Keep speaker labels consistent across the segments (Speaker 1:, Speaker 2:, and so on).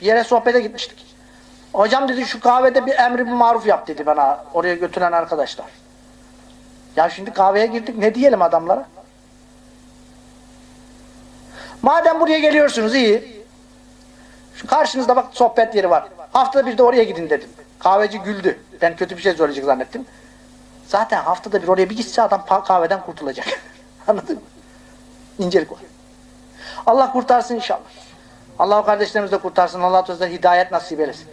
Speaker 1: Bir yere sohbete gitmiştik. Hocam dedi şu kahvede bir emri bir maruf yap dedi bana oraya götüren arkadaşlar. Ya şimdi kahveye girdik ne diyelim adamlara? Madem buraya geliyorsunuz iyi. Şu karşınızda bak sohbet yeri var. Haftada bir de oraya gidin dedim. Kahveci güldü. Ben kötü bir şey söyleyecek zannettim. Zaten haftada bir oraya bir gitse adam kahveden kurtulacak. Anladın mı? İncelik var. Allah kurtarsın inşallah. Allah kardeşlerimizi de kurtarsın. Allah Teala hidayet nasip eylesin.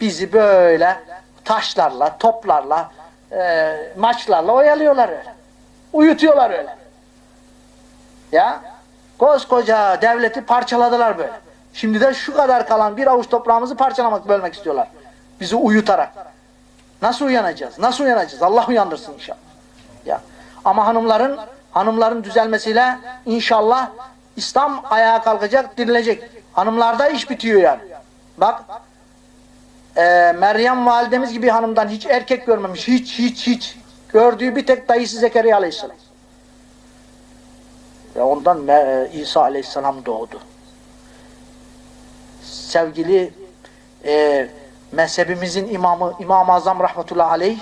Speaker 1: Bizi böyle taşlarla, toplarla, e, maçlarla oyalıyorlar öyle. Uyutuyorlar öyle. Ya koskoca devleti parçaladılar böyle. Şimdi de şu kadar kalan bir avuç toprağımızı parçalamak, bölmek istiyorlar. Bizi uyutarak. Nasıl uyanacağız? Nasıl uyanacağız? Allah uyandırsın inşallah. Ya. Ama hanımların hanımların düzelmesiyle inşallah İslam ayağa kalkacak, dirilecek. Hanımlarda iş bitiyor yani. Bak e, Meryem validemiz gibi hanımdan hiç erkek görmemiş. Hiç hiç hiç. Gördüğü bir tek dayısı Zekeriya aleyhisselam. Ve ondan e, İsa aleyhisselam doğdu. Sevgili e, mezhebimizin imamı İmam-ı Azam rahmetullahi aleyh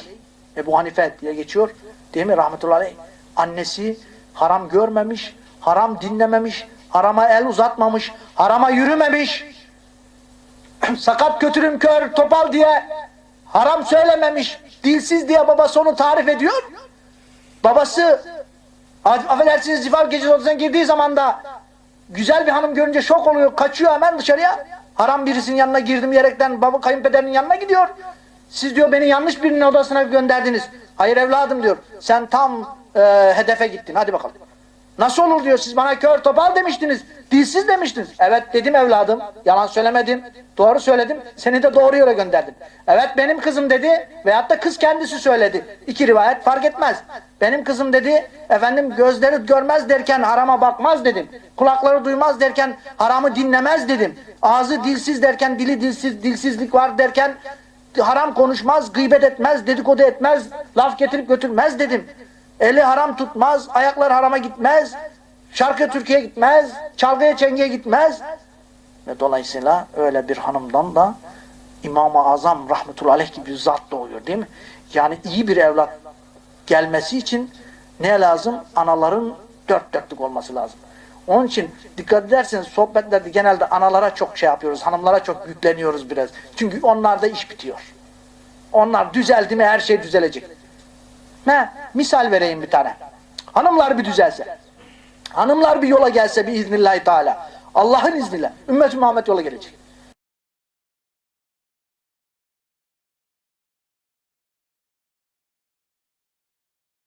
Speaker 1: Ebu Hanife diye geçiyor. Değil mi rahmetullahi aleyh? Annesi haram görmemiş, haram dinlememiş, harama el uzatmamış, harama yürümemiş. Sakat kötürüm kör topal diye haram söylememiş, dilsiz diye babası onu tarif ediyor. Babası Af- affedersiniz zifaf gecesi odasına girdiği zaman da güzel bir hanım görünce şok oluyor, kaçıyor hemen dışarıya. Haram birisinin yanına girdim diyerekten baba kayınpederinin yanına gidiyor. Siz diyor beni yanlış birinin odasına gönderdiniz. Hayır evladım diyor. Sen tam e, hedefe gittin. Hadi bakalım. Nasıl olur diyor. Siz bana kör topal demiştiniz. Dilsiz demiştiniz. Evet dedim evladım. Yalan söylemedim. Doğru söyledim. Seni de doğru yola gönderdim. Evet benim kızım dedi. Veyahut da kız kendisi söyledi. İki rivayet fark etmez. Benim kızım dedi. Efendim gözleri görmez derken harama bakmaz dedim. Kulakları duymaz derken haramı dinlemez dedim. Ağzı dilsiz derken dili dilsiz dilsizlik var derken haram konuşmaz, gıybet etmez, dedikodu etmez, laf getirip götürmez dedim. Eli haram tutmaz, ayaklar harama gitmez, şarkı Türkiye gitmez, çalgıya çengeye gitmez. Ve dolayısıyla öyle bir hanımdan da İmam-ı Azam rahmetullahi aleyh gibi bir zat doğuyor değil mi? Yani iyi bir evlat gelmesi için ne lazım? Anaların dört dörtlük olması lazım. Onun için dikkat ederseniz sohbetlerde genelde analara çok şey yapıyoruz, hanımlara çok yükleniyoruz biraz. Çünkü onlarda iş bitiyor. Onlar düzeldi mi her şey düzelecek. Ne? Misal vereyim bir tane. Hanımlar bir düzelse. Hanımlar bir yola gelse bir iznillahi teala. Allah'ın izniyle. Ümmet-i Muhammed yola gelecek.